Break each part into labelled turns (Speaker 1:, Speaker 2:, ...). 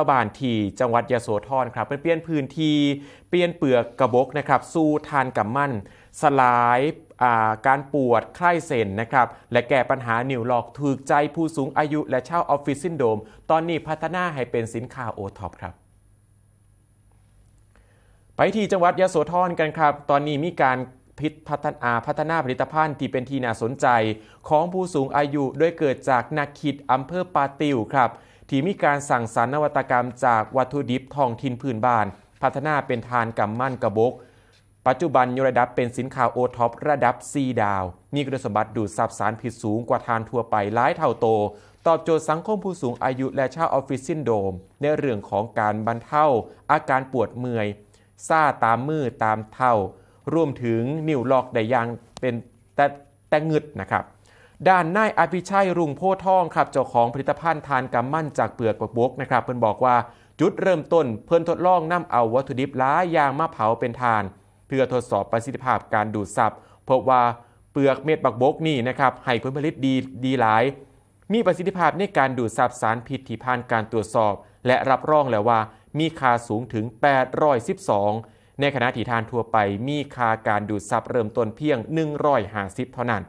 Speaker 1: าบานที่จังหวัดยโสธรครับเป็นเปลี่ยนพื้นที่เปลี่ยนเปลือกกระบอกนะครับสู้ทานกับมั่น สลายาการปวดคลายเส้นนะครับและแก้ปัญหาหนิวหลอกถูกใจผู้สูงอายุและเช่าออฟฟิศซินโดม ตอนนี้พัฒนาให้เป็นสินค้าโอท็อปครับไปที่จังหวัดยโสธรกันครับ ตอนนี้มีการพิษพัฒนาพัฒนาผลิตภัณฑ์ที่เป็นที่น่าสนใจ ของผู้สูงอายุโดยเกิดจากนักคิดอำเภอปาติวครับ ที่มีการสั่งสรรนวัตกรรมจากวัตถุดิบท้องถิ่นพื้นบ้าน พัฒนาเป็นทานกำมั่นกระบก ปัจจุบันยกระดับเป็นสินค้าโอท็อประดับ 4 ดาว มีคุณสมบัติดูดซับสารพิษสูงกว่าทานทั่วไปหลายเท่าโต ตอบโจทย์สังคมผู้สูงอายุและชาวออฟฟิศซินโดรมในเรื่องของการบรรเทาอาการปวดเมื่อยซ่าตามมือตามเท้ารวมถึงนิ้วลอกได้ยางเป็นแต่แต่งึดนะครับ ด้านนายอภิชัยรุ่งโพทองครับเจ้าของผลิตภัณฑ์ทานกำมั่นจากเปลือกกระบกนะครับเพิ่นบอกว่าจุดเริ่มต้นเพิ่นทดลองนำเอาวัตถุดิบหลายยางมาเผาเป็นทาน เพื่อทดสอบประสิทธิภาพการดูดซับพบว่าเปลือกเม็ดบักบกนี่นะครับให้ผลผลิตดีดีหลาย มีประสิทธิภาพในการดูดซับสารพิษที่ผ่านการตรวจสอบ และรับรองแล้วว่ามีค่าสูงถึง 812 ในขณะที่ทานทั่วไปมีค่าการดูดซับเริ่มต้นเพียง 150 เท่านั้น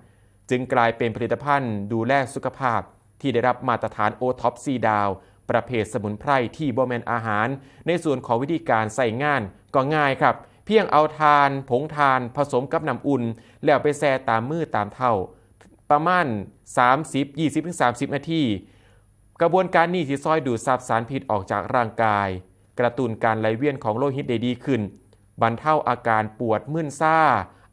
Speaker 1: จึงกลายเป็นผลิตภัณฑ์ดูแลสุขภาพ ที่ได้รับมาตรฐานโอท็อปซีดาว ประเภทสมุนไพรที่บ่แมนอาหาร ในส่วนของวิธีการใส่งานก็ง่ายครับ เพียงเอาทาน ผงทาน ผสมกับน้ำอุ่น แล้วไปแช่ตามมือตามเท่า ประมาณ 30 20-30 นาทีกระบวนการนี้ที่ซอยดูดซับสารพิษออกจากร่างกาย กระตุ้นการไหลเวียนของโลหิตได้ดีขึ้น บรรเทาอาการปวดมึนซ่า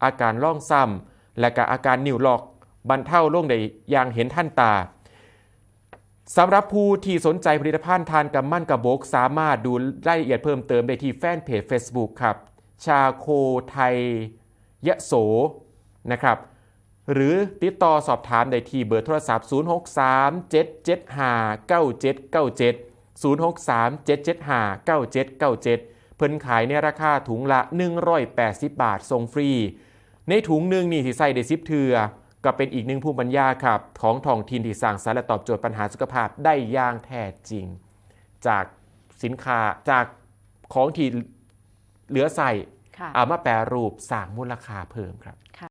Speaker 1: อาการล่องซ้ำและก็อาการนิ่วลอก บรรเทาลงได้อย่างเห็นท่านตาสำหรับผู้ที่สนใจผลิตภัณฑ์ทานกับมั่นกับบก สามารถดูรายละเอียดเพิ่มเติมได้ที่แฟนเพจ Facebook ครับ ชาโคไทยยะโสนะครับ หรือติดต่อสอบถามได้ที่เบอร์โทรศัพท์ 063 775 9797 063 775 9797 เพิ่นขายในราคาถุงละ 180 บาทส่งฟรี ในถุงหนึ่งนี่ที่ใส่ได้ซิปเทือ ก็เป็นอีกหนึ่งภูมิปัญญาครับของท้องถิ่นที่สร้างสรรค์และตอบโจทย์ปัญหาสุขภาพได้อย่างแท้จริง จากสินค้าจากของที่เหลือใส่
Speaker 2: ค่ะ
Speaker 1: เอามาแปรรูปสร้างมูลค่าเพิ่มครับ